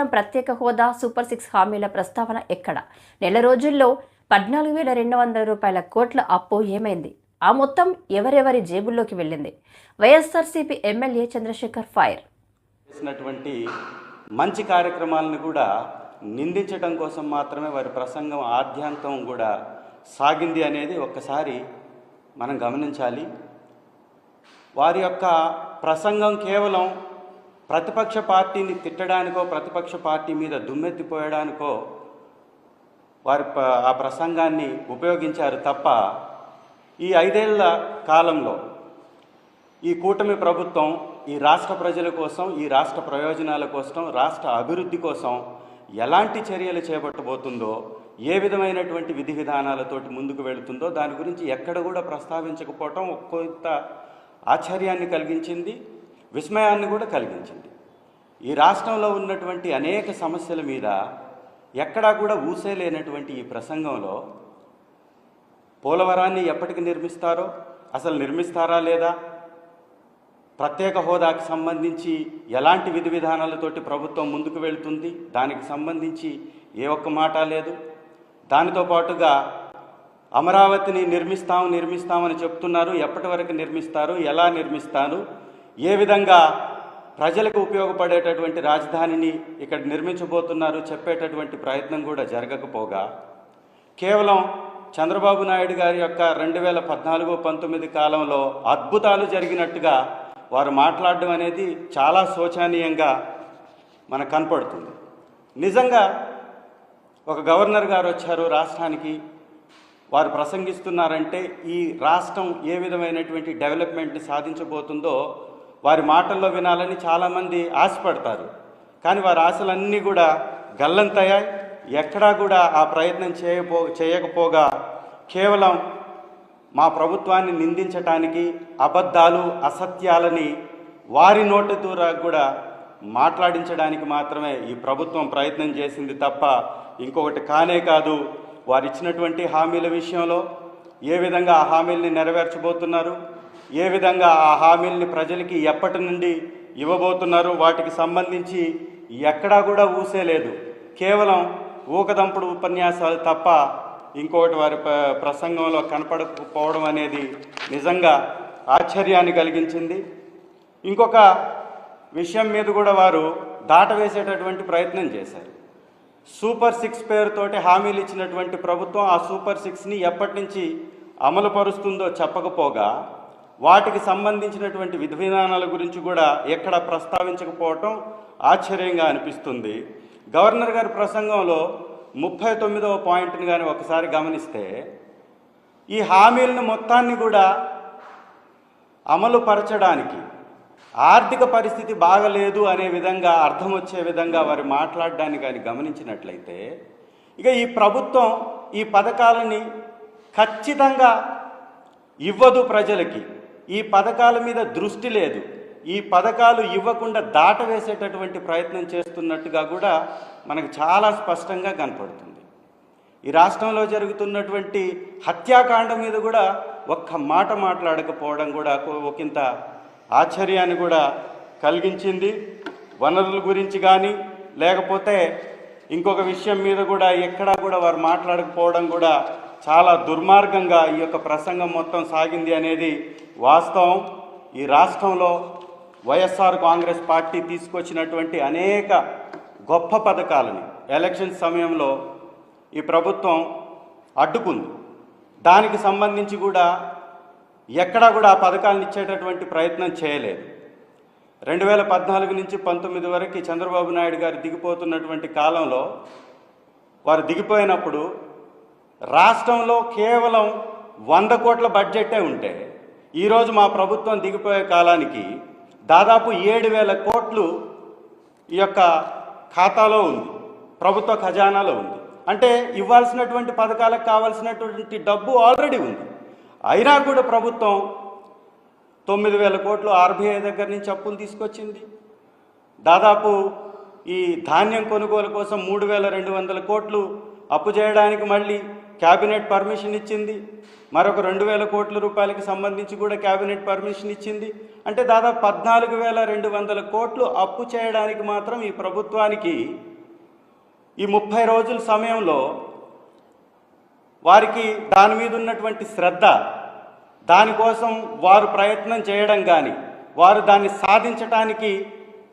పోలవరం ప్రత్యేక హోదా super six హామీల ప్రస్తావన ఎక్కడ? నెల రోజుల్లో పద్నాలుగు వేల రెండు వందల రూపాయల కోట్ల అప్పు ఏమైంది? ఆ మొత్తం ఎవరెవరి జేబుల్లోకి వెళ్ళింది? YSRCP MLA Chandrashekar fire. చేసినటువంటి మంచి కార్యక్రమాలను కూడా నిందించడం కోసం మాత్రమే వారి ప్రసంగం ఆద్యాంతం కూడా సాగింది అనేది ఒక్కసారి మనం గమనించాలి. వారి యొక్క ప్రసంగం కేవలం ప్రతిపక్ష పార్టీని తిట్టడానికో ప్రతిపక్ష పార్టీ మీద దుమ్మెత్తిపోయడానికో వారి ఆ ప్రసంగాన్ని ఉపయోగించారు తప్ప ఈ ఐదేళ్ళ కాలంలో ఈ కూటమి ప్రభుత్వం ఈ రాష్ట్ర ప్రజల కోసం ఈ రాష్ట్ర ప్రయోజనాల కోసం రాష్ట్ర అభివృద్ధి కోసం ఎలాంటి చర్యలు చేపట్టబోతుందో ఏ విధమైనటువంటి విధి విధానాలతోటి ముందుకు వెళుతుందో దాని గురించి ఎక్కడ కూడా ప్రస్తావించకపోవటం కొంత ఆశ్చర్యాన్ని కలిగించింది. విస్మయాన్ని కూడా కలిగించింది. ఈ రాష్ట్రంలో ఉన్నటువంటి అనేక సమస్యల మీద ఎక్కడా కూడా ఊసే లేనటువంటి ఈ ప్రసంగంలో పోలవరాన్ని ఎప్పటికి నిర్మిస్తారో అసలు నిర్మిస్తారా లేదా ప్రత్యేక హోదాకి సంబంధించి ఎలాంటి విధి విధానాలతోటి ప్రభుత్వం ముందుకు వెళ్తుంది దానికి సంబంధించి ఏ ఒక్క మాట లేదు. దానితో పాటుగా అమరావతిని నిర్మిస్తాం నిర్మిస్తామని చెప్తున్నారు ఎప్పటి వరకు నిర్మిస్తారు ఎలా నిర్మిస్తారు ఏ విధంగా ప్రజలకు ఉపయోగపడేటటువంటి రాజధానిని ఇక్కడ నిర్మించబోతున్నారు చెప్పేటటువంటి ప్రయత్నం కూడా జరగకపోగా కేవలం చంద్రబాబు నాయుడు గారి యొక్క రెండు వేల పద్నాలుగు పంతొమ్మిది కాలంలో అద్భుతాలు జరిగినట్టుగా వారు మాట్లాడడం అనేది చాలా శోచనీయంగా మనకు కనపడుతుంది. నిజంగా ఒక గవర్నర్ గారు వచ్చారు రాష్ట్రానికి వారు ప్రసంగిస్తున్నారంటే ఈ రాష్ట్రం ఏ విధమైనటువంటి డెవలప్మెంట్ని సాధించబోతుందో వారి మాటల్లో వినాలని చాలామంది ఆశపడతారు. కానీ వారి ఆశలన్నీ కూడా గల్లంతయ్యాయి. ఎక్కడా కూడా ఆ ప్రయత్నం చేయపో చేయకపోగా కేవలం మా ప్రభుత్వాన్ని నిందించటానికి అబద్ధాలు అసత్యాలని వారి నోటి ద్వారా కూడా మాట్లాడించడానికి మాత్రమే ఈ ప్రభుత్వం ప్రయత్నం చేసింది తప్ప ఇంకొకటి కానే కాదు. వారు ఇచ్చినటువంటి హామీల విషయంలో ఏ విధంగా ఆ హామీల్ని నెరవేర్చబోతున్నారు? ఏ విధంగా ఆ హామీల్ని ప్రజలకి ఎప్పటి నుండి ఇవ్వబోతున్నారు వాటికి సంబంధించి ఎక్కడా కూడా ఊసే లేదు. కేవలం ఊకదంపుడు ఉపన్యాసాలు తప్ప ఇంకోటి వారి ప్రసంగంలో కనపడకపోవడం అనేది నిజంగా ఆశ్చర్యాన్ని కలిగించింది. ఇంకొక విషయం మీద కూడా వారు దాటవేసేటటువంటి ప్రయత్నం చేశారు. సూపర్ సిక్స్ పేరుతోటి హామీలు ఇచ్చినటువంటి ప్రభుత్వం ఆ సూపర్ సిక్స్ని ఎప్పటి నుంచి అమలుపరుస్తుందో చెప్పకపోగా వాటికి సంబంధించినటువంటి విధి విధానాల గురించి కూడా ఎక్కడ ప్రస్తావించకపోవటం ఆశ్చర్యంగా అనిపిస్తుంది. గవర్నర్ గారి ప్రసంగంలో ముప్పై తొమ్మిదవ పాయింట్ని కానీ ఒకసారి గమనిస్తే ఈ హామీలను మొత్తాన్ని కూడా అమలు పరచడానికి ఆర్థిక పరిస్థితి బాగలేదు అనే విధంగా అర్థం వచ్చే విధంగా వారు మాట్లాడడాన్ని కానీ గమనించినట్లయితే ఇక ఈ ప్రభుత్వం ఈ పథకాలని ఖచ్చితంగా ఇవ్వదు ప్రజలకి. ఈ పథకాల మీద దృష్టి లేదు. ఈ పథకాలు ఇవ్వకుండా దాటవేసేటటువంటి ప్రయత్నం చేస్తున్నట్టుగా కూడా మనకు చాలా స్పష్టంగా కనపడుతుంది. ఈ రాష్ట్రంలో జరుగుతున్నటువంటి హత్యాకాండ మీద కూడా ఒక్క మాట మాట్లాడకపోవడం కూడా ఒకంత ఆశ్చర్యాన్ని కూడా కలిగించింది. వనరుల గురించి కానీ లేకపోతే ఇంకొక విషయం మీద కూడా ఎక్కడా కూడా వారు మాట్లాడకపోవడం కూడా చాలా దుర్మార్గంగా ఈ యొక్క ప్రసంగం మొత్తం సాగింది అనేది వాస్తవం. ఈ రాష్ట్రంలో వైఎస్ఆర్ కాంగ్రెస్ పార్టీ తీసుకొచ్చినటువంటి అనేక గొప్ప పథకాలని ఎలక్షన్ సమయంలో ఈ ప్రభుత్వం అడ్డుకుంది. దానికి సంబంధించి కూడా ఎక్కడా కూడా ఆ పథకాలను ఇచ్చేటటువంటి ప్రయత్నం చేయలేదు. రెండు వేల పద్నాలుగు నుంచి పంతొమ్మిది వరకు చంద్రబాబు నాయుడు గారు దిగిపోతున్నటువంటి కాలంలో వారు దిగిపోయినప్పుడు రాష్ట్రంలో కేవలం వంద కోట్ల బడ్జెటే ఉంటే ఈరోజు మా ప్రభుత్వం దిగిపోయే కాలానికి దాదాపు ఏడు వేల కోట్లు ఈ యొక్క ఖాతాలో ఉంది ప్రభుత్వ ఖజానాలో ఉంది. అంటే ఇవ్వాల్సినటువంటి పథకాలకు కావాల్సినటువంటి డబ్బు ఆల్రెడీ ఉంది. అయినా కూడా ప్రభుత్వం తొమ్మిది వేల కోట్లు ఆర్బీఐ దగ్గర నుంచి అప్పులు తీసుకొచ్చింది. దాదాపు ఈ ధాన్యం కొనుగోలు కోసం మూడు వేల రెండు వందల కోట్లు అప్పు చేయడానికి మళ్ళీ క్యాబినెట్ పర్మిషన్ ఇచ్చింది. మరొక రెండు వేల కోట్ల రూపాయలకి సంబంధించి కూడా క్యాబినెట్ పర్మిషన్ ఇచ్చింది. అంటే దాదాపు పద్నాలుగు వేల రెండు వందల కోట్లు అప్పు చేయడానికి మాత్రం ఈ ప్రభుత్వానికి ఈ ముప్పై రోజుల సమయంలో వారికి దాని మీద ఉన్నటువంటి శ్రద్ధ దానికోసం వారు ప్రయత్నం చేయడం కానీ వారు దాన్ని సాధించటానికి